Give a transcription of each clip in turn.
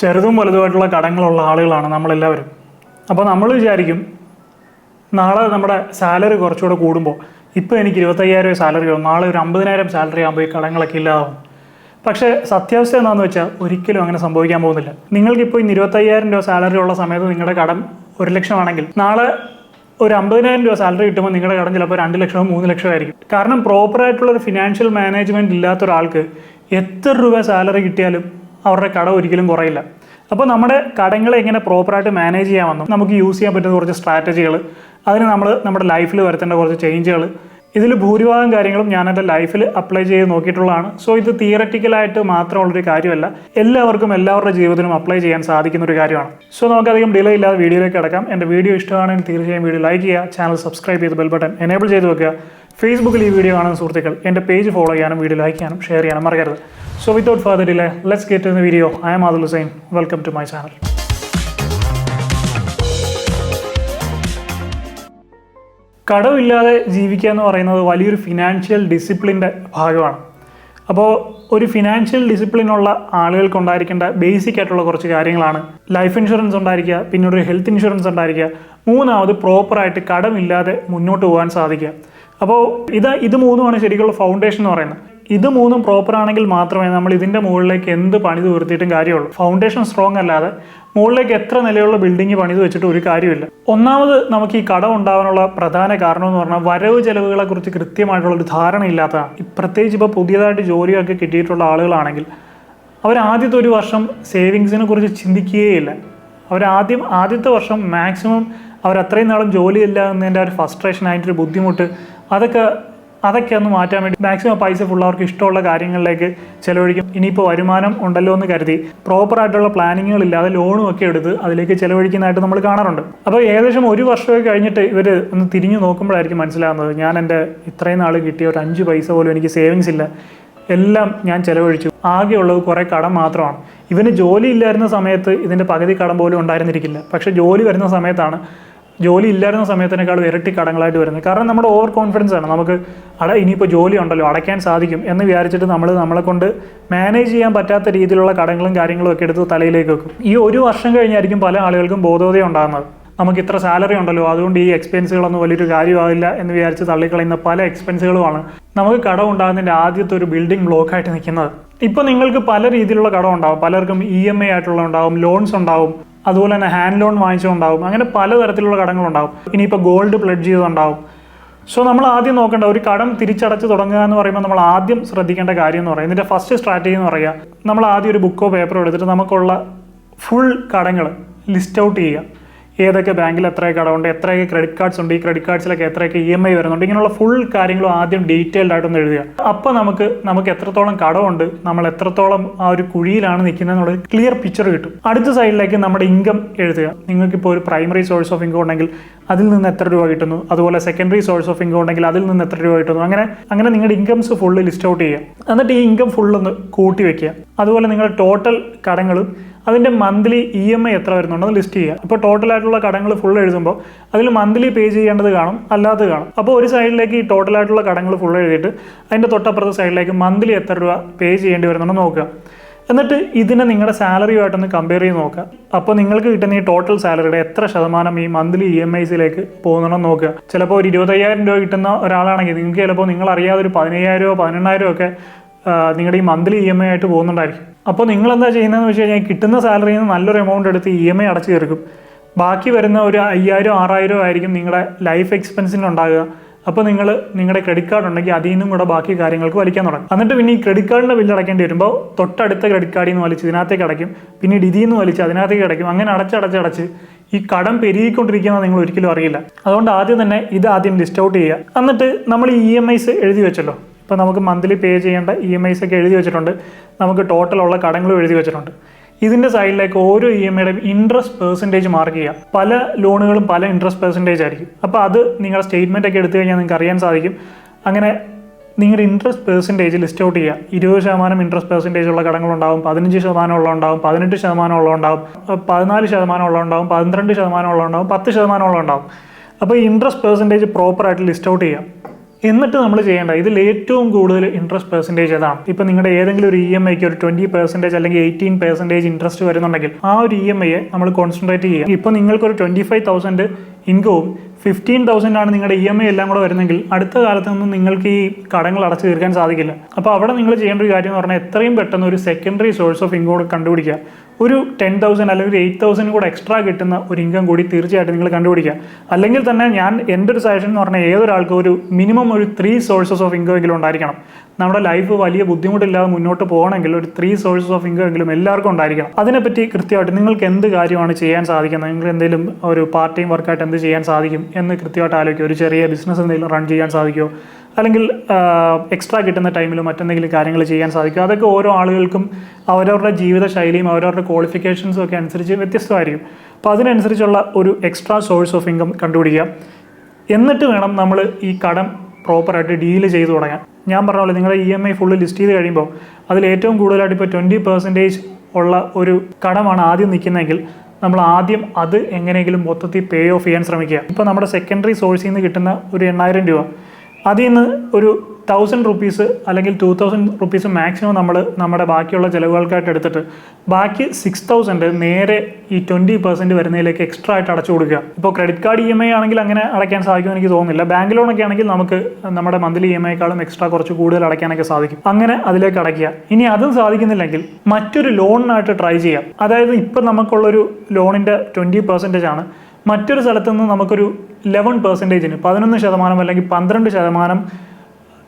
ചെറുതും വലുതുമായിട്ടുള്ള കടങ്ങളുള്ള ആളുകളാണ് നമ്മളെല്ലാവരും. അപ്പോൾ നമ്മൾ വിചാരിക്കും നാളെ നമ്മുടെ സാലറി കുറച്ചുകൂടെ കൂടുമ്പോൾ ഇപ്പോൾ എനിക്ക് ഇരുപത്തയ്യായിരം സാലറി ആവും നാളെ ഒരു അമ്പതിനായിരം സാലറി ആകുമ്പോൾ ഈ കടങ്ങളൊക്കെ ഇല്ലാതാവും. പക്ഷേ സത്യാവസ്ഥ എന്താണെന്ന് വെച്ചാൽ ഒരിക്കലും അങ്ങനെ സംഭവിക്കാൻ പോകുന്നില്ല. നിങ്ങൾക്കിപ്പോൾ ഇന്ന് ഇരുപത്തയ്യായിരം രൂപ സാലറി ഉള്ള സമയത്ത് നിങ്ങളുടെ കടം ഒരു ലക്ഷമാണെങ്കിൽ നാളെ ഒരു അമ്പതിനായിരം രൂപ സാലറി കിട്ടുമ്പോൾ നിങ്ങളുടെ കടം ചിലപ്പോൾ രണ്ട് ലക്ഷമോ മൂന്ന് ലക്ഷമോ ആയിരിക്കും. കാരണം പ്രോപ്പറായിട്ടുള്ള ഒരു ഫിനാൻഷ്യൽ മാനേജ്മെന്റ് ഇല്ലാത്ത ഒരാൾക്ക് എത്ര രൂപ സാലറി കിട്ടിയാലും അവരുടെ കട ഒരിക്കലും കുറയില്ല. അപ്പോൾ നമ്മുടെ കടങ്ങളെ എങ്ങനെ പ്രോപ്പറായിട്ട് മാനേജ് ചെയ്യാമെന്നും നമുക്ക് യൂസ് ചെയ്യാൻ പറ്റുന്ന കുറച്ച് സ്ട്രാറ്റജികൾ അതിന് നമ്മൾ നമ്മുടെ ലൈഫിൽ വരുത്തേണ്ട കുറച്ച് ചേഞ്ചുകൾ ഇതിൽ ഭൂരിഭാഗം കാര്യങ്ങളും ഞാൻ എന്റെ ലൈഫിൽ അപ്ലൈ ചെയ്ത് നോക്കിയിട്ടുള്ളതാണ്. സോ ഇത് തിയററ്റിക്കലായിട്ട് മാത്രമുള്ളൊരു കാര്യമല്ല എല്ലാവർക്കും എല്ലാവരുടെ ജീവിതത്തിലും അപ്ലൈ ചെയ്യാൻ സാധിക്കുന്ന ഒരു കാര്യമാണ്. സോ നമുക്കധികം ഡിലേ ഇല്ലാതെ വീഡിയോയിലേക്ക് കിടക്കാം. എന്റെ വീഡിയോ ഇഷ്ടമാണെങ്കിൽ തീർച്ചയായും വീഡിയോ ലൈക്ക് ചെയ്യുക ചാനൽ സബ്സ്ക്രൈബ് ചെയ്ത് ബെൽ ബട്ടൺ എനേബിൾ ചെയ്ത് വെക്കുക. ഫേസ്ബുക്കിൽ ഈ വീഡിയോ കാണുന്ന സുഹൃത്തുക്കൾ എന്റെ പേജ് ഫോളോ ചെയ്യാനും വീഡിയോ ലൈക്ക് ചെയ്യാനും ഷെയർ ചെയ്യാനും മറക്കരുത്. So without further delay let's get in video I'm Adul Hussain welcome to my channel കടമില്ലാതെ ജീവിക്കുക എന്ന് പറയുന്നത് വലിയൊരു ഫിനാൻഷ്യൽ ഡിസിപ്ലിന്റെ ഭാഗമാണ്. അപ്പോൾ ഒരു ഫിനാൻഷ്യൽ ഡിസിപ്ലിനുള്ള ആളുകൾക്ക് ഉണ്ടായിരിക്കേണ്ട ബേസിക് ആയിട്ടുള്ള കുറച്ച് കാര്യങ്ങളാണ്. ലൈഫ് ഇൻഷുറൻസ് ഉണ്ടായിരിക്കുക പിന്നെ ഒരു ഹെൽത്ത് ഇൻഷുറൻസ് ഉണ്ടായിരിക്കുക. മൂന്നാമത് പ്രോപ്പറായിട്ട് കടമില്ലാതെ മുന്നോട്ട് പോകാൻ സാധിക്കുക. അപ്പോൾ ഇത് ഇത് മൂന്നുമാണ് ശരിക്കുള്ള ഫൗണ്ടേഷൻ എന്ന് പറയുന്നത്. ഇത് മൂന്നും പ്രോപ്പർ ആണെങ്കിൽ മാത്രമേ നമ്മൾ ഇതിന്റെ മുകളിലേക്ക് എന്ത് പണിത് ഉയർത്തിയിട്ടും കാര്യമുള്ളൂ. ഫൗണ്ടേഷൻ സ്ട്രോങ് അല്ലാതെ മുകളിലേക്ക് എത്ര നിലയുള്ള ബിൽഡിംഗ് പണിത് വെച്ചിട്ട് ഒരു കാര്യമില്ല. ഒന്നാമത് നമുക്ക് ഈ കടം ഉണ്ടാവാനുള്ള പ്രധാന കാരണം എന്ന് പറഞ്ഞാൽ വരവ് ചെലവുകളെ കുറിച്ച് കൃത്യമായിട്ടുള്ള ഒരു ധാരണ ഇല്ലാത്തതാണ്. പ്രത്യേകിച്ച് ഇപ്പോൾ പുതിയതായിട്ട് ജോലിയൊക്കെ കിട്ടിയിട്ടുള്ള ആളുകളാണെങ്കിൽ അവർ ആദ്യത്തെ ഒരു വർഷം സേവിങ്സിനെ കുറിച്ച് ചിന്തിക്കുകയില്ല. അവരാദ്യം ആദ്യത്തെ വർഷം മാക്സിമം അവർ അത്രയും നാളും ജോലിയില്ല എന്നതിന്റെ ഒരു ഫ്രസ്ട്രേഷൻ ഒരു ബുദ്ധിമുട്ട് അതൊക്കെ അതൊക്കെ ഒന്ന് മാറ്റാൻ വേണ്ടി മാക്സിമം പൈസ ഫുൾ അവർക്ക് ഇഷ്ടമുള്ള കാര്യങ്ങളിലേക്ക് ചിലവഴിക്കും. ഇനിയിപ്പോൾ വരുമാനം ഉണ്ടല്ലോ എന്ന് കരുതി പ്രോപ്പർ ആയിട്ടുള്ള പ്ലാനിങ്ങുകൾ ഇല്ലാതെ ലോണും ഒക്കെ എടുത്ത് അതിലേക്ക് ചിലവഴിക്കുന്നതായിട്ട് നമ്മൾ കാണാറുണ്ട്. അപ്പോൾ ഏകദേശം ഒരു വർഷമൊക്കെ കഴിഞ്ഞിട്ട് ഇവർ ഒന്ന് തിരിഞ്ഞു നോക്കുമ്പോഴായിരിക്കും മനസ്സിലാകുന്നത്. ഞാൻ എന്റെ ഇത്രയും നാൾ കിട്ടിയ ഒരു അഞ്ച് പൈസ പോലും എനിക്ക് സേവിങ്സ് ഇല്ല. എല്ലാം ഞാൻ ചിലവഴിച്ചു. ആകെയുള്ളത് കുറേ കടം മാത്രമാണ്. ഇവന് ജോലി ഇല്ലായിരുന്ന സമയത്ത് ഇതിന്റെ പകുതി കടം പോലും ഉണ്ടായിരുന്നിരിക്കില്ല. പക്ഷേ ജോലി വരുന്ന സമയത്താണ് ജോലി ഇല്ലായിരുന്ന സമയത്തിനേക്കാൾ ഇരട്ടി കടങ്ങളായിട്ട് വരുന്നത്. കാരണം നമ്മുടെ ഓവർ കോൺഫിഡൻസ് ആണ്. നമുക്ക് അട ഇനിയിപ്പോൾ ജോലി ഉണ്ടല്ലോ അടയ്ക്കാൻ സാധിക്കും എന്ന് വിചാരിച്ചിട്ട് നമ്മൾ നമ്മളെ കൊണ്ട് മാനേജ് ചെയ്യാൻ പറ്റാത്ത രീതിയിലുള്ള കടങ്ങളും കാര്യങ്ങളും ഒക്കെ എടുത്ത് തലയിലേക്ക് വെക്കും. ഈ ഒരു വർഷം കഴിഞ്ഞായിരിക്കും പല ആളുകൾക്കും ബോധോദയം ഉണ്ടാകുന്നത്. നമുക്ക് ഇത്ര സാലറി ഉണ്ടല്ലോ അതുകൊണ്ട് ഈ എക്സ്പെൻസുകളൊന്നും വലിയൊരു കാര്യമാവില്ല എന്ന് വിചാരിച്ച് തള്ളിക്കളയുന്ന പല എക്സ്പെൻസുകളുമാണ് നമുക്ക് കടം ഉണ്ടാകുന്നതിന്റെ ആദ്യത്തെ ഒരു ബിൽഡിംഗ് ബ്ലോക്കായിട്ട് നിൽക്കുന്നത്. ഇപ്പോൾ നിങ്ങൾക്ക് പല രീതിയിലുള്ള കടം ഉണ്ടാവും. പലർക്കും ഇ എം ഐ ആയിട്ടുള്ള ഉണ്ടാവും ലോൺസ് ഉണ്ടാവും. അതുപോലെ തന്നെ ഹാൻഡ് ലോൺ വാങ്ങിച്ചുകൊണ്ടാവും അങ്ങനെ പലതരത്തിലുള്ള കടങ്ങളുണ്ടാവും. ഇനിയിപ്പോൾ ഗോൾഡ് പ്ലഡ് ചെയ്തുണ്ടാവും സോ നമ്മൾ ആദ്യം നോക്കേണ്ട ഒരു കടം തിരിച്ചടച്ച് തുടങ്ങുക എന്ന് പറയുമ്പോൾ നമ്മൾ ആദ്യം ശ്രദ്ധിക്കേണ്ട കാര്യം എന്ന് പറയുന്നത് ഇതിന്റെ ഫസ്റ്റ് സ്ട്രാറ്റജി എന്ന് പറയുക നമ്മൾ ആദ്യം ഒരു ബുക്കോ പേപ്പറോ എടുത്തിട്ട് നമുക്കുള്ള ഫുൾ കടങ്ങൾ ലിസ്റ്റ് ഔട്ട് ചെയ്യുക. ഏതൊക്കെ ബാങ്കിൽ എത്രയൊക്കെ കടമുണ്ട് എത്രയൊക്കെ ക്രെഡിറ്റ് കാർഡ്സ് ഉണ്ട് ഈ ക്രെഡിറ്റ് കാർഡ്സിലൊക്കെ എത്രയൊക്കെ ഇ എം ഐ വരുന്നുണ്ട് ഇങ്ങനെയുള്ള ഫുൾ കാര്യങ്ങളും ആദ്യം ഡീറ്റെയിൽഡ് ആയിട്ടൊന്ന് എഴുതുക. അപ്പോൾ നമുക്ക് നമുക്ക് എത്രത്തോളം കടമുണ്ട് നമ്മൾ എത്രത്തോളം ആ ഒരു കുഴിയിലാണ് നിൽക്കുന്നത് ക്ലിയർ പിക്ചർ കിട്ടും. അടുത്ത സൈഡിലേക്ക് നമ്മുടെ ഇൻകം എഴുതുക. നിങ്ങൾക്കിപ്പോൾ ഒരു പ്രൈമറി സോഴ്സ് ഓഫ് ഇൻകം ഉണ്ടെങ്കിൽ അതിൽ നിന്ന് എത്ര രൂപ കിട്ടുന്നു? അതുപോലെ സെക്കൻഡറി സോഴ്സ് ഓഫ് ഇൻകം ഉണ്ടെങ്കിൽ അതിൽ നിന്ന് എത്ര രൂപ കിട്ടുന്നു? അങ്ങനെ അങ്ങനെ നിങ്ങളുടെ ഇൻകംസ് ഫുള്ള് ലിസ്റ്റ് ഔട്ട് ചെയ്യുക. എന്നിട്ട് ഈ ഇൻകം ഫുള്ളൊന്ന് കൂട്ടി വെക്കുക. അതുപോലെ നിങ്ങളുടെ ടോട്ടൽ കടങ്ങളും അതിന്റെ മന്ത്ലി ഇ എം ഐ എത്ര വരുന്നുണ്ടോ അത് ലിസ്റ്റ് ചെയ്യുക. അപ്പോൾ ടോട്ടൽ ആയിട്ടുള്ള കടങ്ങൾ ഫുൾ എഴുതുമ്പോൾ അതിൽ മന്ത്ലി പേ ചെയ്യേണ്ടത് കാണും അല്ലാത്തത് കാണും. അപ്പോൾ ഒരു സൈഡിലേക്ക് ഈ ടോട്ടൽ ആയിട്ടുള്ള കടങ്ങൾ ഫുൾ എഴുതിയിട്ട് അതിന്റെ തൊട്ടപ്പുറത്തെ സൈഡിലേക്ക് മന്ത്ലി എത്ര രൂപ പേ ചെയ്യേണ്ടി വരുന്നുണ്ടെന്ന് നോക്കുക. എന്നിട്ട് ഇതിനെ നിങ്ങളുടെ സാലറിയുമായിട്ടൊന്ന് കമ്പയർ ചെയ്ത് നോക്കുക. അപ്പോൾ നിങ്ങൾക്ക് കിട്ടുന്ന ഈ ടോട്ടൽ സാലറിയുടെ എത്ര ശതമാനം ഈ മന്ത്ലി ഇ എം ഐസിലേക്ക് പോകുന്നുണ്ടെന്ന് നോക്കുക. ചിലപ്പോൾ ഒരു ഇരുപത്തയ്യായിരം രൂപ കിട്ടുന്ന ഒരാളാണെങ്കിൽ നിങ്ങൾക്ക് ചിലപ്പോൾ നിങ്ങൾ അറിയാതെ ഒരു പതിനയ്യായിരമോ പതിനെണ്ണായിരമോ ഒക്കെ നിങ്ങളുടെ ഈ മന്ത്ലി ഇ എം ഐ ആയിട്ട് പോകുന്നുണ്ടായിരിക്കും. അപ്പോൾ നിങ്ങൾ എന്താ ചെയ്യുന്നതെന്ന് വെച്ച് കഴിഞ്ഞാൽ കിട്ടുന്ന സാലറിയിൽ നിന്ന് നല്ലൊരു എമൗണ്ട് എടുത്ത് ഇ എം ഐ അടച്ചു തീർക്കും. ബാക്കി വരുന്ന ഒരു അയ്യായിരം ആറായിരം ആയിരിക്കും നിങ്ങളുടെ ലൈഫ് എക്സ്പെൻസിന് ഉണ്ടാകുക അപ്പോൾ നിങ്ങൾ നിങ്ങളുടെ ക്രെഡിറ്റ് കാർഡ് ഉണ്ടെങ്കിൽ അതിൽ നിന്നും കൂടെ ബാക്കി കാര്യങ്ങൾക്ക് വലിക്കാൻ തുടങ്ങും. എന്നിട്ട് പിന്നെ ഈ ക്രെഡിറ്റ് കാർഡിന്റെ ബില്ല് അടയ്ക്കേണ്ടി വരുമ്പോൾ തൊട്ടടുത്ത ക്രെഡിറ്റ് കാർഡിൽ നിന്ന് വലിച്ച് ഇതിനകത്തേക്ക് അടയ്ക്കും. പിന്നീട് ഇതിൽ നിന്ന് വലിച്ച് അതിനകത്തേക്ക് അടയ്ക്കും. അങ്ങനെ അടച്ചടച്ചടച്ച് ഈ കടം പെരുകിക്കൊണ്ടിരിക്കുന്നത് നിങ്ങൾ ഒരിക്കലും അറിയില്ല. അതുകൊണ്ട് ആദ്യം തന്നെ ഇത് ആദ്യം ലിസ്റ്റ് ഔട്ട് ചെയ്യുക. എന്നിട്ട് നമ്മൾ ഇ എം ഐസ് എഴുതി വെച്ചല്ലോ. ഇപ്പോൾ നമുക്ക് മന്ത്ലി പേ ചെയ്യേണ്ട ഇ എം ഐസ് ഒക്കെ എഴുതി വെച്ചിട്ടുണ്ട്. നമുക്ക് ടോട്ടലുള്ള കടങ്ങളും എഴുതി വെച്ചിട്ടുണ്ട്. ഇതിന്റെ സൈഡിലേക്ക് ഓരോ ഇ എം ഐയുടെയും ഇൻട്രസ്റ്റ് പെർസെന്റേജ് മാർക്ക് ചെയ്യുക. പല ലോണുകളും പല ഇൻട്രസ്റ്റ് പെർസെന്റേജ് ആയിരിക്കും. അപ്പോൾ അത് നിങ്ങളുടെ സ്റ്റേറ്റ്മെന്റ് ഒക്കെ എടുത്തു കഴിഞ്ഞാൽ നിങ്ങൾക്ക് അറിയാൻ സാധിക്കും. അങ്ങനെ നിങ്ങളുടെ ഇൻട്രസ്റ്റ് പെർസെന്റേജ് ലിസ്റ്റ് ഔട്ട് ചെയ്യുക. ഇരുപത് ശതമാനം ഇൻട്രസ്റ്റ് പെർസെന്റേജ് ഉള്ള കടങ്ങളുണ്ടാവും പതിനഞ്ച് ശതമാനം ഉള്ള ഉണ്ടാവും പതിനെട്ട് ശതമാനം ഉള്ള ഉണ്ടാവും പതിനാല് ശതമാനം ഉള്ള ഉണ്ടാവും പന്ത്രണ്ട് ശതമാനം ഉള്ള ഉണ്ടാവും പത്ത് ശതമാനം ഉള്ള ഉണ്ടാവും. അപ്പോൾ ഇൻട്രസ്റ്റ് പെർസെന്റേജ് പ്രോപ്പറായിട്ട് ലിസ്റ്റ് ഔട്ട് ചെയ്യുക. എന്നിട്ട് നമ്മൾ ചെയ്യേണ്ട ഇതിൽ ഏറ്റവും കൂടുതൽ ഇൻട്രസ്റ്റ് പെർസെന്റേജ് ഏതാണ്? ഇപ്പം നിങ്ങളുടെ ഏതെങ്കിലും ഒരു ഇ എം ഐക്ക് ഒരു ട്വന്റി പെർസെന്റേജ് അല്ലെങ്കിൽ എയ്റ്റീൻ പെർസെന്റേജ് ഇൻട്രസ്റ്റ് വരുന്നുണ്ടെങ്കിൽ ആ ഒരു ഇ എം ഐയെ നമ്മൾ കോൺസെൻട്രേറ്റ് ചെയ്യുക. ഇപ്പോൾ നിങ്ങൾക്കൊരു ട്വന്റി ഫൈവ് തൗസൻഡ് ഇൻകവും ഫിഫ്റ്റീൻ തൗസൻഡ് ആണ് നിങ്ങളുടെ ഇ എം ഐ എല്ലാം കൂടെ വരുന്നെങ്കിൽ അടുത്ത കാലത്തൊന്നും നിങ്ങൾക്ക് ഈ കടങ്ങൾ അടച്ചു തീർക്കാൻ സാധിക്കില്ല. അപ്പോൾ അവിടെ നിങ്ങൾ ചെയ്യേണ്ട ഒരു കാര്യം എന്ന് പറഞ്ഞാൽ എത്രയും പെട്ടെന്ന് ഒരു സെക്കൻഡറി സോഴ്സ് ഓഫ് ഇൻകം കണ്ടുപിടിക്കുക. ഒരു ടെൻ തൗസൻഡ് അല്ലെങ്കിൽ എയ്റ്റ് തൗസൻഡ് കൂടെ എക്സ്ട്രാ കിട്ടുന്ന ഒരു ഇൻകം കൂടി തീർച്ചയായിട്ടും നിങ്ങൾ കണ്ടുപിടിക്കുക അല്ലെങ്കിൽ തന്നെ ഞാൻ എന്റെ ഒരു സജഷൻ എന്ന് പറഞ്ഞാൽ ഏതൊരാൾക്കും ഒരു മിനിമം ഒരു ത്രീ സോഴ്സസ് ഓഫ് ഇൻകം എങ്കിലും ഉണ്ടായിരിക്കണം. നമ്മുടെ ലൈഫ് വലിയ ബുദ്ധിമുട്ടില്ലാതെ മുന്നോട്ട് പോകണമെങ്കിൽ ഒരു ത്രീ സോഴ്സസ് ഓഫ് ഇൻകം എങ്കിലും എല്ലാവർക്കും ഉണ്ടായിരിക്കണം. അതിനെപ്പറ്റി കൃത്യമായിട്ട് നിങ്ങൾക്ക് എന്ത് കാര്യമാണ് ചെയ്യാൻ സാധിക്കുന്നത്? നിങ്ങൾ എന്തെങ്കിലും ഒരു പാർട്ട് ടൈം വർക്കായിട്ട് എന്ത് ചെയ്യാൻ സാധിക്കും എന്ന് കൃത്യമായിട്ട് ആലോചിക്കുക. ഒരു ചെറിയ ബിസിനസ് എന്തെങ്കിലും റൺ ചെയ്യാൻ സാധിക്കുമോ? അല്ലെങ്കിൽ എക്സ്ട്രാ കിട്ടുന്ന ടൈമിൽ മറ്റെന്തെങ്കിലും കാര്യങ്ങൾ ചെയ്യാൻ സാധിക്കും. അതൊക്കെ ഓരോ ആളുകൾക്കും അവരവരുടെ ജീവിത ശൈലിയും അവരവരുടെ ക്വാളിഫിക്കേഷൻസും ഒക്കെ അനുസരിച്ച് വ്യത്യസ്തമായിരിക്കും. അപ്പോൾ അതിനനുസരിച്ചുള്ള ഒരു എക്സ്ട്രാ സോഴ്സ് ഓഫ് ഇൻകം കണ്ടുപിടിക്കുക. എന്നിട്ട് വേണം നമ്മൾ ഈ കടം പ്രോപ്പറായിട്ട് ഡീൽ ചെയ്ത് തുടങ്ങാൻ. ഞാൻ പറഞ്ഞ പോലെ നിങ്ങളുടെ E M I full list ചെയ്ത് കഴിയുമ്പോൾ അതിൽ ഏറ്റവും കൂടുതലായിട്ട് ഇപ്പോൾ ട്വന്റി പെർസെന്റേജ് ഉള്ള ഒരു കടമാണ് ആദ്യം നിൽക്കുന്നതെങ്കിൽ നമ്മൾ ആദ്യം അത് എങ്ങനെയെങ്കിലും മൊത്തത്തിൽ പേ ഓഫ് ചെയ്യാൻ ശ്രമിക്കുക. ഇപ്പോൾ നമ്മുടെ സെക്കൻഡറി സോഴ്സിൽ നിന്ന് കിട്ടുന്ന ഒരു എണ്ണായിരം രൂപ. അതിൽ നിന്ന് ഒരു തൗസൻഡ് റുപ്പീസ് അല്ലെങ്കിൽ ടു തൗസൻഡ് റുപ്പീസ് മാക്സിമം നമ്മൾ നമ്മുടെ ബാക്കിയുള്ള ചിലവുകൾക്കായിട്ട് എടുത്തിട്ട് ബാക്കി സിക്സ് തൗസൻഡ് നേരെ ഈ ട്വന്റി പെർസെന്റ് വരുന്നതിലേക്ക് എക്സ്ട്രാ ആയിട്ട് അടച്ചു കൊടുക്കുക. ഇപ്പോൾ credit card E M I ആണെങ്കിൽ അങ്ങനെ അടയ്ക്കാൻ സാധിക്കുമെന്ന് എനിക്ക് തോന്നുന്നില്ല. ബാങ്ക് ലോണൊക്കെ ആണെങ്കിൽ നമുക്ക് നമ്മുടെ മന്ത്ലി ഇ എം ഐക്കാളും എക്സ്ട്രാ കുറച്ച് കൂടുതൽ അടയ്ക്കാനൊക്കെ സാധിക്കും. അങ്ങനെ അതിലേക്ക് അടയ്ക്കുക. ഇനി അതും സാധിക്കുന്നില്ലെങ്കിൽ മറ്റൊരു ലോണിനായിട്ട് ട്രൈ ചെയ്യാം. അതായത് ഇപ്പം നമുക്കുള്ളൊരു ലോണിന്റെ ട്വന്റി പെർസെന്റേജ് ആണ്. മറ്റൊരു സ്ഥലത്ത് നിന്ന് നമുക്കൊരു ലെവൻ പെർസെന്റേജിന് പതിനൊന്ന് ശതമാനം അല്ലെങ്കിൽ പന്ത്രണ്ട് ശതമാനം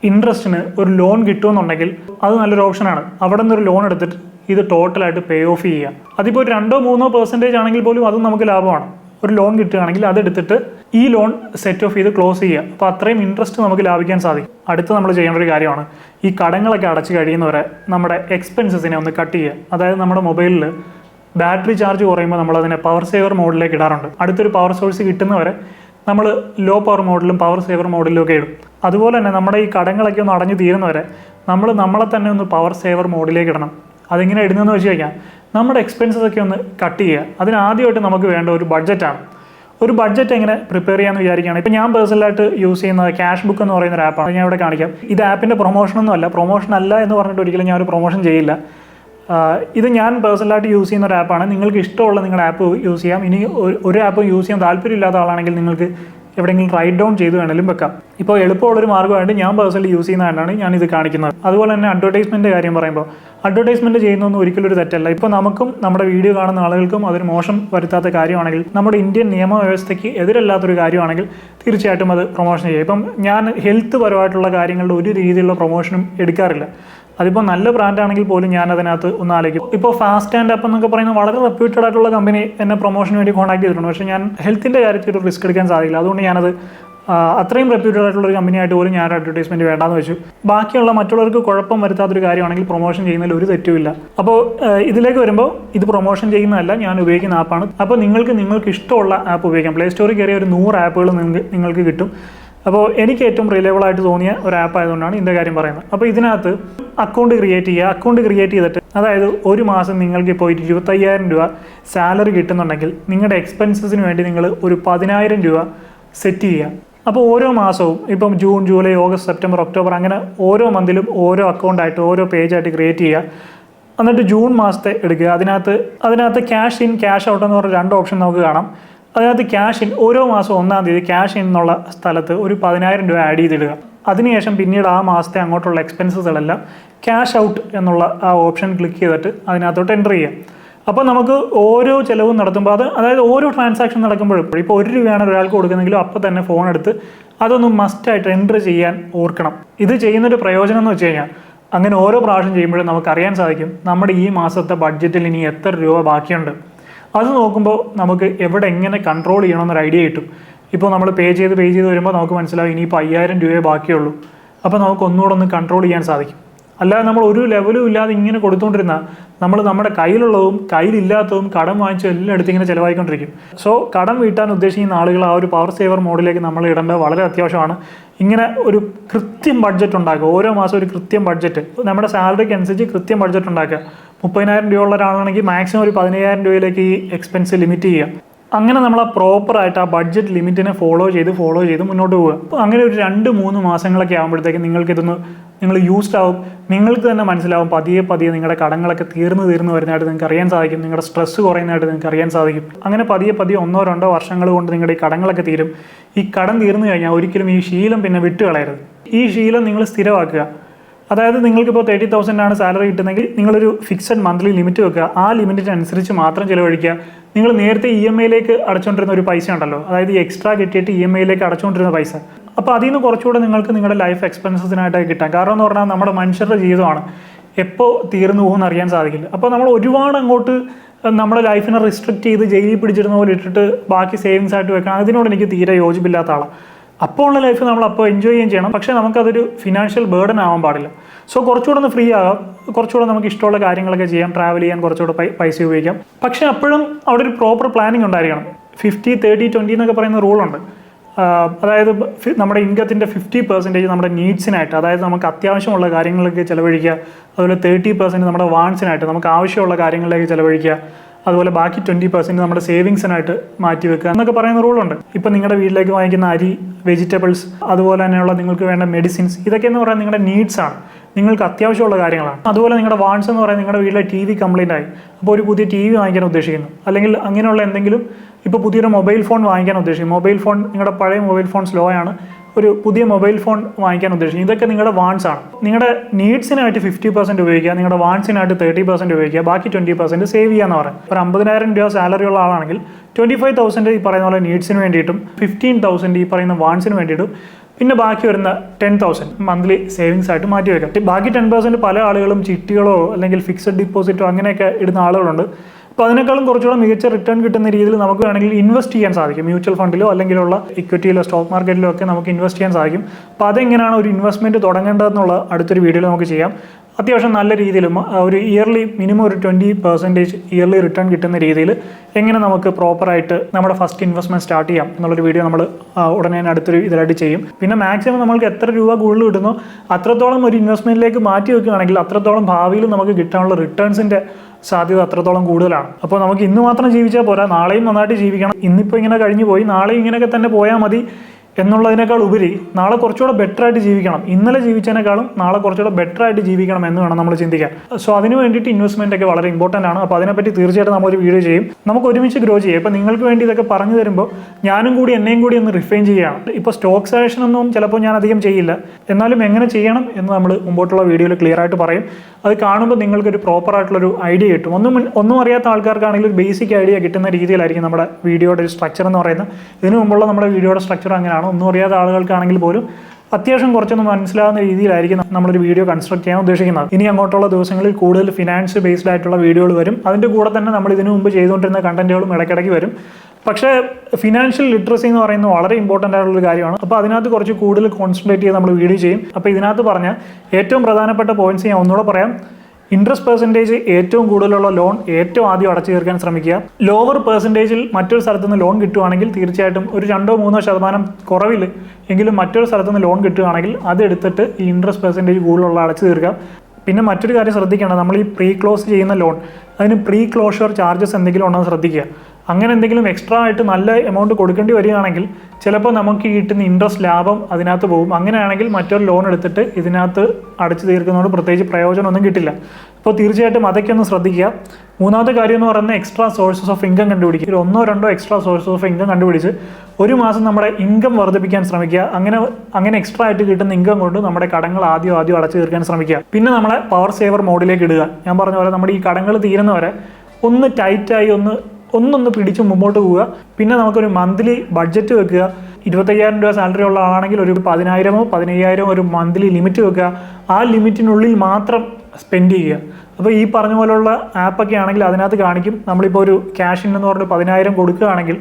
ഇൻട്രസ്റ്റിന് ഒരു ലോൺ കിട്ടുമെന്നുണ്ടെങ്കിൽ അത് നല്ലൊരു ഓപ്ഷനാണ് അവിടെ നിന്നൊരു ലോൺ എടുത്തിട്ട് ഇത് ടോട്ടലായിട്ട് പേ ഓഫ് ചെയ്യുക. അതിപ്പോൾ ഒരു രണ്ടോ മൂന്നോ പെർസെന്റേജ് ആണെങ്കിൽ പോലും അതും നമുക്ക് ലാഭമാണ്. ഒരു ലോൺ കിട്ടുകയാണെങ്കിൽ അതെടുത്തിട്ട് ഈ ലോൺ സെറ്റ് ഓഫ് ചെയ്ത് ക്ലോസ് ചെയ്യുക. അപ്പോൾ അത്രയും ഇൻട്രസ്റ്റ് നമുക്ക് ലാഭിക്കാൻ സാധിക്കും. അടുത്ത നമ്മൾ ചെയ്യേണ്ട ഒരു കാര്യമാണ് ഈ കടങ്ങളൊക്കെ അടച്ചു കഴിയുന്നവരെ നമ്മുടെ എക്സ്പെൻസസിനെ ഒന്ന് കട്ട് ചെയ്യുക. അതായത് നമ്മുടെ മൊബൈലിൽ ബാറ്ററി ചാർജ് കുറയുമ്പോൾ നമ്മൾ അതിനെ പവർ സേവർ മോഡിലേക്ക് ഇടാറുണ്ട്. അടുത്തൊരു പവർ സോഴ്സ് കിട്ടുന്നവരെ നമ്മൾ ലോ പവർ മോഡിലും പവർ സേവർ മോഡിലും ഒക്കെ ഇടും. അതുപോലെ തന്നെ നമ്മുടെ ഈ കടങ്ങളൊക്കെ ഒന്ന് അടഞ്ഞു തീരുന്നവരെ നമ്മൾ നമ്മളെ തന്നെ ഒന്ന് പവർ സേവർ മോഡിലേക്ക് ഇടണം. അതെങ്ങനെ ഇടുന്നതെന്ന് വെച്ച് കഴിഞ്ഞാൽ നമ്മുടെ എക്സ്പെൻസസ് ഒക്കെ ഒന്ന് കട്ട് ചെയ്യുക. അതിന് ആദ്യമായിട്ട് നമുക്ക് വേണ്ട ഒരു ബഡ്ജറ്റാണ് ഒരു ബഡ്ജറ്റ് എങ്ങനെ പ്രിപ്പയർ ചെയ്യാമെന്ന് വിചാരിക്കുകയാണ്. ഇപ്പോൾ ഞാൻ പേഴ്സണലായിട്ട് യൂസ് ചെയ്യുന്നത് ക്യാഷ് ബുക്ക് എന്ന് പറയുന്ന ഒരു ആപ്പാണ് ഞാൻ ഇവിടെ കാണിക്കാം. ഇത് ആപ്പിന്റെ പ്രൊമോഷനൊന്നും അല്ല. പ്രൊമോഷൻ അല്ല എന്ന് പറഞ്ഞിട്ട് ഒരിക്കലും ഞാൻ ഒരു പ്രൊമോഷൻ ചെയ്യില്ല. ഇത് ഞാൻ പേഴ്സണലായിട്ട് യൂസ് ചെയ്യുന്ന ഒരു ആപ്പാണ്. നിങ്ങൾക്ക് ഇഷ്ടമുള്ള നിങ്ങളുടെ ആപ്പ് യൂസ് ചെയ്യാം. ഇനി ഒരു- ആപ്പ് യൂസ് ചെയ്യാൻ താല്പര്യമില്ലാത്ത ആളാണെങ്കിൽ നിങ്ങൾക്ക് എവിടെയെങ്കിലും റൈറ്റ് ഡൗൺ ചെയ്ത് വേണമെങ്കിലും വെക്കാം. ഇപ്പോൾ എളുപ്പമുള്ളൊരു മാർഗമായിട്ട് ഞാൻ പേഴ്സണലി യൂസ് ചെയ്യുന്നതാണ് ഞാൻ ഇത് കാണിക്കുന്നത്. അതുപോലെ തന്നെ അഡ്വർടൈസ്മെന്റ് കാര്യം പറയുമ്പോൾ അഡ്വർടൈസ്മെന്റ് ചെയ്യുന്നൊന്നും ഒരിക്കലും ഒരു തെറ്റല്ല. ഇപ്പോൾ നമുക്കും നമ്മുടെ വീഡിയോ കാണുന്ന ആളുകൾക്കും അതൊരു മോശം വരുത്താത്ത കാര്യമാണെങ്കിൽ നമ്മുടെ ഇന്ത്യൻ നിയമവ്യവസ്ഥയ്ക്ക് എതിരല്ലാത്തൊരു കാര്യമാണെങ്കിൽ തീർച്ചയായിട്ടും അത് പ്രൊമോഷൻ ചെയ്യും ഇപ്പം ഞാൻ ഹെൽത്ത് പരമായിട്ടുള്ള കാര്യങ്ങളുടെ ഒരു രീതിയിലുള്ള പ്രൊമോഷനും എടുക്കാറില്ല. അതിപ്പോൾ നല്ല ബ്രാൻഡാണെങ്കിൽ പോലും ഞാൻ അതിനകത്ത് ഒന്ന് ആലോചിക്കും. ഇപ്പോൾ ഫാസ്റ്റ് ആൻഡ് അപ്പ് എന്നൊക്കെ പറയുന്ന വളരെ റെപ്യൂട്ടഡ് ആയിട്ടുള്ള കമ്പനി എന്നെ പ്രൊമോഷന് വേണ്ടി കോൺടാക്ട് ചെയ്തിട്ടുണ്ട്. പക്ഷേ ഞാൻ ഹെൽത്തിന്റെ കാര്യത്തിൽ ഒരു റിസ്ക് എടുക്കാൻ സാധിക്കില്ല. അതുകൊണ്ട് ഞാനത് അത്രയും റെപ്യൂട്ടഡ് ആയിട്ടുള്ള ഒരു കമ്പനിയായിട്ട് പോലും ഞാൻ അഡ്വർടൈസ്മെന്റ് വേണ്ടാന്ന് വെച്ചു. ബാക്കിയുള്ള മറ്റുള്ളവർക്ക് കുഴപ്പം വരുത്താത്തൊരു കാര്യമാണെങ്കിൽ പ്രൊമോഷൻ ചെയ്യുന്നതിൽ ഒരു തെറ്റുമില്ല അപ്പോൾ ഇതിലേക്ക് വരുമ്പോൾ ഇത് പ്രൊമോഷൻ ചെയ്യുന്നതല്ല ഞാൻ ഉപയോഗിക്കുന്ന ആപ്പാണ് അപ്പോൾ നിങ്ങൾക്ക് നിങ്ങൾക്ക് ഇഷ്ടമുള്ള ആപ്പ് ഉപയോഗിക്കാം. പ്ലേ സ്റ്റോറിൽ കയറിയ ഒരു നൂറ് ആപ്പുകൾ നിങ്ങൾക്ക് കിട്ടും. അപ്പോൾ എനിക്ക് ഏറ്റവും റിലയബിൾ ആയിട്ട് തോന്നിയ ഒരു ആപ്പ് ആയതുകൊണ്ടാണ് ഇതിന്റെ കാര്യം പറയുന്നത്. അപ്പോൾ ഇതിനകത്ത് അക്കൗണ്ട് ക്രിയേറ്റ് ചെയ്യുക അക്കൗണ്ട് ക്രിയേറ്റ് ചെയ്തിട്ട് അതായത് ഒരു മാസം നിങ്ങൾക്ക് ഇപ്പോൾ ഇരുപത്തയ്യായിരം രൂപ സാലറി കിട്ടുന്നുണ്ടെങ്കിൽ നിങ്ങളുടെ എക്സ്പെൻസസിന് വേണ്ടി നിങ്ങൾ ഒരു പതിനായിരം രൂപ സെറ്റ് ചെയ്യുക. അപ്പോൾ ഓരോ മാസവും ഇപ്പം June July August September October അങ്ങനെ ഓരോ മന്തിലും ഓരോ അക്കൗണ്ടായിട്ട് ഓരോ പേജായിട്ട് ക്രിയേറ്റ് ചെയ്യുക. എന്നിട്ട് ജൂൺ മാസത്തെ എടുക്കുക. അതിനകത്ത് അതിനകത്ത് ക്യാഷ് ഇൻ ക്യാഷ് ഔട്ട് എന്ന് പറഞ്ഞ രണ്ട് ഓപ്ഷൻ നമുക്ക് കാണാം. അതിനകത്ത് ക്യാഷ് ഇൻ ഓരോ മാസം ഒന്നാം തീയതി ക്യാഷ് ഇൻ എന്നുള്ള സ്ഥലത്ത് ഒരു പതിനായിരം രൂപ ആഡ് ചെയ്തിടുക. അതിനുശേഷം പിന്നീട് ആ മാസത്തെ അങ്ങോട്ടുള്ള എക്സ്പെൻസസുകളെല്ലാം ക്യാഷ് ഔട്ട് എന്നുള്ള ആ ഓപ്ഷൻ ക്ലിക്ക് ചെയ്തിട്ട് അതിനകത്തോട്ട് എന്റർ ചെയ്യാം അപ്പോൾ നമുക്ക് ഓരോ ചിലവും നടത്തുമ്പോൾ അത് അതായത് ഓരോ ട്രാൻസാക്ഷൻ നടക്കുമ്പോഴും ഇപ്പോൾ ഒരു രൂപയാണ് ഒരാൾക്ക് കൊടുക്കുന്നെങ്കിലും അപ്പോൾ തന്നെ ഫോൺ എടുത്ത് അതൊന്ന് മസ്റ്റായിട്ട് എൻട്രി ചെയ്യാൻ ഓർക്കണം. ഇത് ചെയ്യുന്നൊരു പ്രയോജനം എന്ന് വെച്ച് കഴിഞ്ഞാൽ അങ്ങനെ ഓരോ പ്രാവശ്യം ചെയ്യുമ്പോഴും നമുക്ക് അറിയാൻ സാധിക്കും നമ്മുടെ ഈ മാസത്തെ ബഡ്ജറ്റിൽ ഇനി എത്ര രൂപ ബാക്കിയുണ്ട്. അത് നോക്കുമ്പോൾ നമുക്ക് എവിടെ എങ്ങനെ കൺട്രോൾ ചെയ്യണമെന്നൊരു ഐഡിയ കിട്ടും. ഇപ്പോൾ നമ്മൾ പേ ചെയ്ത് പേ ചെയ്ത് വരുമ്പോൾ നമുക്ക് മനസ്സിലാവും ഇനിയിപ്പോൾ അയ്യായിരം രൂപയെ ബാക്കിയുള്ളൂ. അപ്പോൾ നമുക്ക് ഒന്നുകൂടെ ഒന്ന് കൺട്രോൾ ചെയ്യാൻ സാധിക്കും. അല്ലാതെ നമ്മൾ ഒരു ലെവലും ഇല്ലാതെ ഇങ്ങനെ കൊടുത്തുകൊണ്ടിരുന്ന നമ്മൾ നമ്മുടെ കയ്യിലുള്ളതും കയ്യിലില്ലാത്തതും കടം വാങ്ങിച്ചും എല്ലാം എടുത്ത് ഇങ്ങനെ ചിലവായിക്കൊണ്ടിരിക്കും. സോ കടം വീട്ടാൻ ഉദ്ദേശിക്കുന്ന ആളുകൾ ആ ഒരു പവർ സേവർ മോഡിലേക്ക് നമ്മൾ ഇടേണ്ടത് വളരെ അത്യാവശ്യമാണ്. ഇങ്ങനെ ഒരു കൃത്യം ബഡ്ജറ്റ് ഉണ്ടാക്കുക. ഓരോ മാസം ഒരു കൃത്യം ബഡ്ജറ്റ് നമ്മുടെ സാലറിക്ക് അനുസരിച്ച് കൃത്യം ബഡ്ജറ്റ് ഉണ്ടാക്കുക. മുപ്പതിനായിരം രൂപ ഉള്ള ഒരാളാണെങ്കിൽ മാക്സിമം ഒരു പതിനയ്യായിരം രൂപയിലേക്ക് ഈ എക്സ്പെൻസ് ലിമിറ്റ് ചെയ്യുക. അങ്ങനെ നമ്മൾ ആ പ്രോപ്പറായിട്ട് ആ ബഡ്ജറ്റ് ലിമിറ്റിനെ ഫോളോ ചെയ്ത് ഫോളോ ചെയ്ത് മുന്നോട്ട് പോവുക. അപ്പോൾ അങ്ങനെ ഒരു രണ്ട് മൂന്ന് മാസങ്ങളൊക്കെ ആകുമ്പോഴത്തേക്ക് നിങ്ങൾക്ക് ഇതൊന്ന് നിങ്ങൾ യൂസ്ഡ് ആവും. നിങ്ങൾക്ക് തന്നെ മനസ്സിലാവും പതിയെ പതിയെ നിങ്ങളുടെ കടങ്ങളൊക്കെ തീർന്നു തീർന്നു വരുന്നതായിട്ട് നിങ്ങൾക്ക് അറിയാൻ സാധിക്കും. നിങ്ങളുടെ സ്ട്രെസ് കുറയുന്നതായിട്ട് നിങ്ങൾക്ക് അറിയാൻ സാധിക്കും. അങ്ങനെ പതിയെ പതിയെ ഒന്നോ രണ്ടോ വർഷങ്ങൾ കൊണ്ട് നിങ്ങളുടെ ഈ കടങ്ങളൊക്കെ തീരും. ഈ കടം തീർന്നു കഴിഞ്ഞാൽ ഒരിക്കലും ഈ ശീലം പിന്നെ വിട്ടുകളയരുത്. ഈ ശീലം നിങ്ങൾ സ്ഥിരമാക്കുക. അതായത് നിങ്ങൾക്കിപ്പോൾ തേർട്ടി തൗസൻഡ് ആണ് സാലറി കിട്ടുന്നെങ്കിൽ നിങ്ങളൊരു ഫിക്സഡ് മന്ത്ലി ലിമിറ്റ് വെക്കുക. ആ ലിമിറ്റിനനുസരിച്ച് മാത്രം ചിലവഴിക്കുക. നിങ്ങൾ നേരത്തെ ഇ എം ഐയിലേക്ക് അടച്ചുകൊണ്ടിരുന്ന ഒരു പൈസ ഉണ്ടല്ലോ. അതായത് എക്സ്ട്രാ കിട്ടിയിട്ട് ഇ എം ഐയിലേക്ക് അടച്ചുകൊണ്ടിരുന്ന പൈസ. അപ്പോൾ അതിൽ നിന്ന് കുറച്ചുകൂടെ നിങ്ങൾക്ക് നിങ്ങളുടെ ലൈഫ് എക്സ്പെൻസസിനായിട്ടൊക്കെ കിട്ടാം. കാരണം എന്ന് പറഞ്ഞാൽ നമ്മുടെ മനുഷ്യരുടെ ജീവിതമാണ് എപ്പോൾ തീർന്നു പോകുമെന്ന് അറിയാൻ സാധിക്കില്ല. അപ്പോൾ നമ്മൾ ഒരുപാട് അങ്ങോട്ട് നമ്മുടെ ലൈഫിനെ റിസ്ട്രിക്ട് ചെയ്ത് ജയിലിൽ പിടിച്ചിരുന്ന പോലെ ഇട്ടിട്ട് ബാക്കി സേവിങ്സ് ആയിട്ട് വെക്കണം. അതിനോട് എനിക്ക് തീരെ യോജിപ്പില്ലാത്ത ആളാണ് അപ്പോൾ ഉള്ള ലൈഫ് നമ്മൾ അപ്പോൾ എൻജോയ് ചെയ്യുകയും ചെയ്യണം. പക്ഷേ നമുക്കതൊരു ഫിനാൻഷ്യൽ ബേർഡൻ ആവാൻ പാടില്ല. സോ കുറച്ചുകൂടെ ഒന്ന് ഫ്രീ ആകാം. കുറച്ചുകൂടെ നമുക്ക് ഇഷ്ടമുള്ള കാര്യങ്ങളൊക്കെ ചെയ്യാം. ട്രാവൽ ചെയ്യാൻ കുറച്ചുകൂടെ പൈസ ഉപയോഗിക്കാം. പക്ഷേ അപ്പോഴും അവിടെ ഒരു പ്രോപ്പർ പ്ലാനിങ് ഉണ്ടായിരിക്കണം. ഫിഫ്റ്റി തേർട്ടി ട്വന്റി എന്നൊക്കെ പറയുന്ന റൂളുണ്ട് അതായത് നമ്മുടെ ഇൻകത്തിന്റെ ഫിഫ്റ്റി പെർസെന്റേജ് നമ്മുടെ നീഡ്സിനായിട്ട് അതായത് നമുക്ക് അത്യാവശ്യമുള്ള കാര്യങ്ങളിലേക്ക് ചിലവഴിക്കുക അതുപോലെ തേർട്ടി പെർസെന്റ് നമ്മുടെ വാൺസിനായിട്ട് നമുക്ക് ആവശ്യമുള്ള കാര്യങ്ങളിലേക്ക് ചിലവഴിക്കുക അതുപോലെ ബാക്കി ട്വന്റി പെർസെന്റ് നമ്മുടെ സേവിങ്സിനായിട്ട് മാറ്റി വെക്കുക എന്നൊക്കെ പറയുന്ന റൂളുണ്ട്. ഇപ്പം നിങ്ങളുടെ വീട്ടിലേക്ക് വാങ്ങിക്കുന്ന അരി വെജിറ്റബിൾസ് അതുപോലെ തന്നെയുള്ള നിങ്ങൾക്ക് വേണ്ട മെഡിസിൻസ് ഇതൊക്കെ എന്ന് പറയുന്നത് നിങ്ങളുടെ നീഡ്സാണ്. നിങ്ങൾക്ക് അത്യാവശ്യമുള്ള കാര്യങ്ങളാണ്. അതുപോലെ നിങ്ങളുടെ വാൺസ് എന്ന് പറയുന്നത് നിങ്ങളുടെ വീട്ടിലെ ടി വി കംപ്ലൈന്റ് ആയി. അപ്പോൾ ഒരു പുതിയ ടി വി വാങ്ങിക്കാൻ ഉദ്ദേശിക്കുന്നു. അല്ലെങ്കിൽ അങ്ങനെയുള്ള എന്തെങ്കിലും ഇപ്പോൾ പുതിയൊരു മൊബൈൽ ഫോൺ വാങ്ങിക്കാൻ ഉദ്ദേശിക്കും മൊബൈൽ ഫോൺ നിങ്ങളുടെ പഴയ മൊബൈൽ ഫോൺ സ്ലോ ആണ്. ഒരു പുതിയ മൊബൈൽ ഫോൺ വാങ്ങിക്കാൻ ഉദ്ദേശിക്കും ഇതൊക്കെ നിങ്ങളുടെ വാൺസ് ആണ്. നിങ്ങളുടെ നീഡ്സിനായിട്ട് ഫിഫ്റ്റി പെർസെന്റ് ഉപയോഗിക്കുക. നിങ്ങളുടെ വാൺസിനായിട്ട് തേർട്ടി പെർസെന്റ് ഉപയോഗിക്കുക. ബാക്കി ട്വന്റി പെർസെന്റ് സേവ് ചെയ്യാന്ന് പറയാം. ഒരു അമ്പതിനായിരം രൂപ സാലറി ഉള്ള ആളാണെങ്കിൽ ട്വന്റി ഫൈവ് തൗസൻഡ് ഈ പറയുന്ന പോലെ നീഡ്സിന് വേണ്ടിയിട്ടും ഫിഫ്റ്റീൻ തൗസൻഡ് ഈ പറയുന്ന വാൺസിന് വേണ്ടിയിട്ടും പിന്നെ ബാക്കി വരുന്ന ടെൻ തൗസൻഡ് മന്ത്ലി സേവിങ്സ് ആയിട്ട് മാറ്റി വെക്കാം. ബാക്കി ടെൻ പെർസെന്റ് പല ആളുകളും ചിട്ടികളോ അല്ലെങ്കിൽ ഫിക്സഡ് ഡിപ്പോസിറ്റോ അങ്ങനെയൊക്കെ ഇടുന്ന ആളുകളുണ്ട്. അപ്പോൾ അതിനേക്കാളും കുറച്ചുകൂടെ മികച്ച റിട്ടേൺ കിട്ടുന്ന രീതിയിൽ നമുക്ക് വേണമെങ്കിൽ ഇൻവെസ്റ്റ് ചെയ്യാൻ സാധിക്കും. മ്യൂച്വൽ ഫണ്ടിലോ അല്ലെങ്കിലുള്ള ഇക്വിറ്റിയിലോ സ്റ്റോക്ക് മാർക്കറ്റിലോ ഒക്കെ നമുക്ക് ഇൻവെസ്റ്റ് ചെയ്യാൻ സാധിക്കും. അപ്പോൾ അതെങ്ങനെയാണ് ഒരു ഇൻവെസ്റ്റ്മെന്റ് തുടങ്ങേണ്ടതെന്നുള്ള അടുത്തൊരു വീഡിയോയിൽ നമുക്ക് ചെയ്യാം. അത്യാവശ്യം നല്ല രീതിയിൽ ഒരു ഇയർലി മിനിമം ഒരു ട്വന്റി പെർസെന്റേജ് ഇയർലി റിട്ടേൺ കിട്ടുന്ന രീതിയിൽ എങ്ങനെ നമുക്ക് പ്രോപ്പറായിട്ട് നമ്മുടെ ഫസ്റ്റ് ഇൻവെസ്റ്റ്മെന്റ് സ്റ്റാർട്ട് ചെയ്യാം എന്നുള്ളൊരു വീഡിയോ നമ്മൾ ഉടനെ തന്നെ അടുത്തൊരു ഇതിലായിട്ട് ചെയ്യും. പിന്നെ മാക്സിമം നമ്മൾക്ക് എത്ര രൂപ കൂടുതൽ കിട്ടുന്നോ അത്രത്തോളം ഒരു ഇൻവെസ്റ്റ്മെന്റിലേക്ക് മാറ്റി വെക്കുകയാണെങ്കിൽ അത്രത്തോളം ഭാവിയിൽ നമുക്ക് കിട്ടാനുള്ള റിട്ടേൺസിന്റെ സാധ്യത അത്രത്തോളം കൂടുതലാണ്. അപ്പോൾ നമുക്ക് ഇന്ന് മാത്രം ജീവിച്ചാൽ പോരാ നാളെയും നന്നായിട്ട് ജീവിക്കണം. ഇന്നിപ്പോൾ ഇങ്ങനെ കഴിഞ്ഞു പോയി നാളെയും ഇങ്ങനെയൊക്കെ തന്നെ പോയാൽ മതി. എന്നുള്ളതിനേക്കാൾ ഉപരി നാളെ കുറച്ചുകൂടെ ബെറ്റർ ആയിട്ട് ജീവിക്കണം. ഇന്നലെ ജീവിച്ചതിനേക്കാളും നാളെ കുറച്ചുകൂടെ ബെറ്റർ ആയിട്ട് ജീവിക്കണം എന്ന് വേണം നമ്മൾ ചിന്തിക്കാൻ. സോ അതിന് വേണ്ടിയിട്ട് ഇൻവെസ്റ്റ്മെന്റ് ഒക്കെ വളരെ ഇമ്പോർട്ടന്റ് ആണ്. അപ്പോൾ അതിനെപ്പറ്റി തീർച്ചയായിട്ടും നമ്മൾ ഒരു വീഡിയോ ചെയ്യും. നമുക്ക് ഒരുമിച്ച് ഗ്രോ ചെയ്യാം. ഇപ്പോൾ നിങ്ങൾക്ക് വേണ്ടി ഇതൊക്കെ പറഞ്ഞു തരുമ്പോൾ ഞാനും കൂടി എന്നെയും കൂടി ഒന്ന് റിഫൈൻ ചെയ്യുകയാണ്. ഇപ്പോൾ സ്റ്റോക്ക് സജഷൻ ഒന്നും ചിലപ്പോൾ ഞാൻ അധികം ചെയ്യില്ല. എന്നാലും എങ്ങനെ ചെയ്യണം എന്ന് നമ്മൾ മുമ്പോട്ടുള്ള വീഡിയോയിൽ ക്ലിയർ ആയിട്ട് പറയും. അത് കാണുമ്പോൾ നിങ്ങൾക്കൊരു പ്രോപ്പർ ആയിട്ടുള്ളൊരു ഐഡിയ കിട്ടും. ഒന്നും ഒന്നും അറിയാത്ത ആൾക്കാർക്കാണെങ്കിൽ ഒരു ബേസിക് ഐഡിയ കിട്ടുന്ന രീതിയിലായിരിക്കും നമ്മുടെ വീഡിയോയുടെ ഒരു സ്ട്രക്ചർ എന്ന് പറയുന്നത്. ഇതിനു മുമ്പുള്ള നമ്മുടെ വീഡിയോയുടെ സ്ട്രക്ചർ അങ്ങനെയാണ്. ഒന്നും അറിയാത്ത ആളുകൾക്കാണെങ്കിൽ പോലും അത്യാവശ്യം കുറച്ചൊന്ന് മനസ്സിലാവുന്ന രീതിയിലായിരിക്കും നമ്മളൊരു വീഡിയോ കൺസ്ട്രക്ട് ചെയ്യാൻ ഉദ്ദേശിക്കുന്നത്. ഇനി അങ്ങോട്ടുള്ള ദിവസങ്ങളിൽ കൂടുതൽ ഫിനാൻസ് ബേസ്ഡ് ആയിട്ടുള്ള വീഡിയോകൾ വരും. അതിന്റെ കൂടെ തന്നെ നമ്മൾ ഇതിനു മുമ്പ് ചെയ്തുകൊണ്ടിരുന്ന കണ്ടന്റുകളും ഇടയ്ക്കിടയ്ക്ക് വരും. പക്ഷേ ഫിനാൻഷ്യൽ ലിറ്ററസി എന്ന് പറയുന്നത് വളരെ ഇമ്പോർട്ടന്റ് ആയിട്ടുള്ള ഒരു കാര്യമാണ്. അപ്പോൾ അതിനകത്ത് കുറച്ച് കൂടുതൽ കോൺസെൻട്രേറ്റ് ചെയ്ത് നമ്മൾ വീഡിയോ ചെയ്യും. അപ്പോൾ ഇതിനകത്ത് പറഞ്ഞ ഏറ്റവും പ്രധാനപ്പെട്ട പോയിന്റ്സ് ഞാൻ ഒന്നുകൂടെ പറയാം. ഇൻട്രസ്റ്റ് പെർസെന്റേജ് ഏറ്റവും കൂടുതലുള്ള ലോൺ ഏറ്റവും ആദ്യം അടച്ചു തീർക്കാൻ ശ്രമിക്കുക. ലോവർ പെർസെന്റേജിൽ മറ്റൊരു സ്ഥലത്ത് നിന്ന് ലോൺ കിട്ടുവാണെങ്കിൽ തീർച്ചയായിട്ടും ഒരു രണ്ടോ മൂന്നോ ശതമാനം കുറവിൽ എങ്കിലും മറ്റൊരു സ്ഥലത്ത് നിന്ന് ലോൺ കിട്ടുകയാണെങ്കിൽ അതെടുത്തിട്ട് ഈ ഇൻട്രസ്റ്റ് പെർസെന്റേജ് കൂടുതലുള്ള അടച്ചു തീർക്കാം പിന്നെ മറ്റൊരു കാര്യം ശ്രദ്ധിക്കണം നമ്മൾ ഈ പ്രീ ക്ലോസ് ചെയ്യുന്ന ലോൺ അതിന് പ്രീ ക്ലോഷർ ചാർജസ് എന്തെങ്കിലും ഉണ്ടോ ശ്രദ്ധിക്കുക. അങ്ങനെ എന്തെങ്കിലും എക്സ്ട്രാ ആയിട്ട് നല്ല എമൗണ്ട് കൊടുക്കേണ്ടി വരികയാണെങ്കിൽ ചിലപ്പോൾ നമുക്ക് കിട്ടുന്ന ഇൻട്രസ്റ്റ് ലാഭം അതിനകത്ത് പോകും. അങ്ങനെയാണെങ്കിൽ മറ്റൊരു ലോൺ എടുത്തിട്ട് ഇതിനകത്ത് അടച്ചു തീർക്കുന്നതുകൊണ്ട് പ്രത്യേകിച്ച് പ്രയോജനമൊന്നും കിട്ടില്ല. അപ്പോൾ തീർച്ചയായിട്ടും അതൊക്കെ ഒന്ന് ശ്രദ്ധിക്കുക. മൂന്നാമത്തെ കാര്യം എന്ന് പറയുന്നത് എക്സ്ട്രാ സോഴ്സസ് ഓഫ് ഇൻകം കണ്ടുപിടിക്കുക. ഒരു ഒന്നോ രണ്ടോ എക്സ്ട്രാ സോഴ്സസ് ഓഫ് ഇൻകം കണ്ടുപിടിച്ച് ഒരു മാസം നമ്മുടെ ഇൻകം വർദ്ധിപ്പിക്കാൻ ശ്രമിക്കുക. അങ്ങനെ അങ്ങനെ എക്സ്ട്രാ ആയിട്ട് കിട്ടുന്ന ഇൻകം കൊണ്ട് നമ്മുടെ കടങ്ങൾ ആദ്യം ആദ്യം അടച്ചു തീർക്കാൻ ശ്രമിക്കുക. പിന്നെ നമ്മളെ പവർ സേവർ മോഡിലേക്ക് ഇടുക. ഞാൻ പറഞ്ഞ പോലെ നമ്മുടെ ഈ കടങ്ങൾ തീരുന്നവരെ ഒന്ന് ടൈറ്റായി ഒന്ന് ഒന്നൊന്ന് പിടിച്ച് മുമ്പോട്ട് പോവുക. പിന്നെ നമുക്കൊരു മന്ത്ലി ബഡ്ജറ്റ് വെക്കുക. ഇരുപത്തയ്യായിരം രൂപ സാലറി ഉള്ള ആളാണെങ്കിൽ ഒരു പതിനായിരമോ പതിനയ്യായിരമോ ഒരു മന്ത്ലി ലിമിറ്റ് വെക്കുക. ആ ലിമിറ്റിനുള്ളിൽ മാത്രം സ്പെൻഡ് ചെയ്യുക. അപ്പോൾ ഈ പറഞ്ഞ പോലുള്ള ആപ്പൊക്കെ ആണെങ്കിൽ അതിനകത്ത് കാണിക്കും. നമ്മളിപ്പോൾ ഒരു ക്യാഷ് എന്ന് പറഞ്ഞ് പതിനായിരം കൊടുക്കുകയാണെങ്കിൽ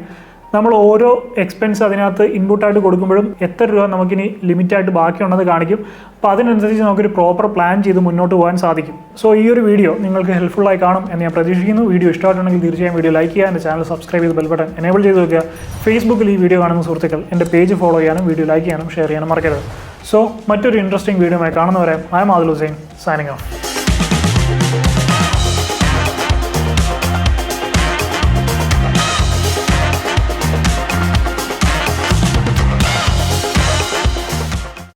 നമ്മൾ ഓരോ എക്സ്പെൻസ് അതിനകത്ത് ഇൻപുട്ടായിട്ട് കൊടുക്കുമ്പോഴും എത്ര രൂപ നമുക്കിനി ലിമിറ്റായിട്ട് ബാക്കിയുണ്ടെന്ന് കാണിക്കും. അപ്പോൾ അതിനനുസരിച്ച് നമുക്കൊരു പ്രോപ്പർ പ്ലാൻ ചെയ്ത് മുന്നോട്ട് പോകാൻ സാധിക്കും. സോ ഈ ഒരു വീഡിയോ നിങ്ങൾക്ക് ഹെൽപ്ഫുള്ളായി കാണും എന്ന് ഞാൻ പ്രതീക്ഷിക്കുന്നു. വീഡിയോ ഇഷ്ടമായിട്ടുണ്ടെങ്കിൽ തീർച്ചയായും വീഡിയോ ലൈക്ക് ചെയ്യുക എന്റെ ചാനൽ സബ്സ്ക്രൈബ് ചെയ്ത് ബെൽ ബട്ടൺ എനേബിൾ ചെയ്ത് വെക്കുക. ഫേസ്ബുക്കിൽ ഈ വീഡിയോ കാണുന്ന സുഹൃത്തുക്കൾ എന്റെ പേജ് ഫോളോ ചെയ്യാനും വീഡിയോ ലൈക്ക് ചെയ്യാനും ഷെയർ ചെയ്യാനും മറക്കരുത്. സോ മറ്റൊരു ഇൻട്രസ്റ്റിംഗ് വീഡിയോ കാണുന്നവരെ I Adul Hussain signing off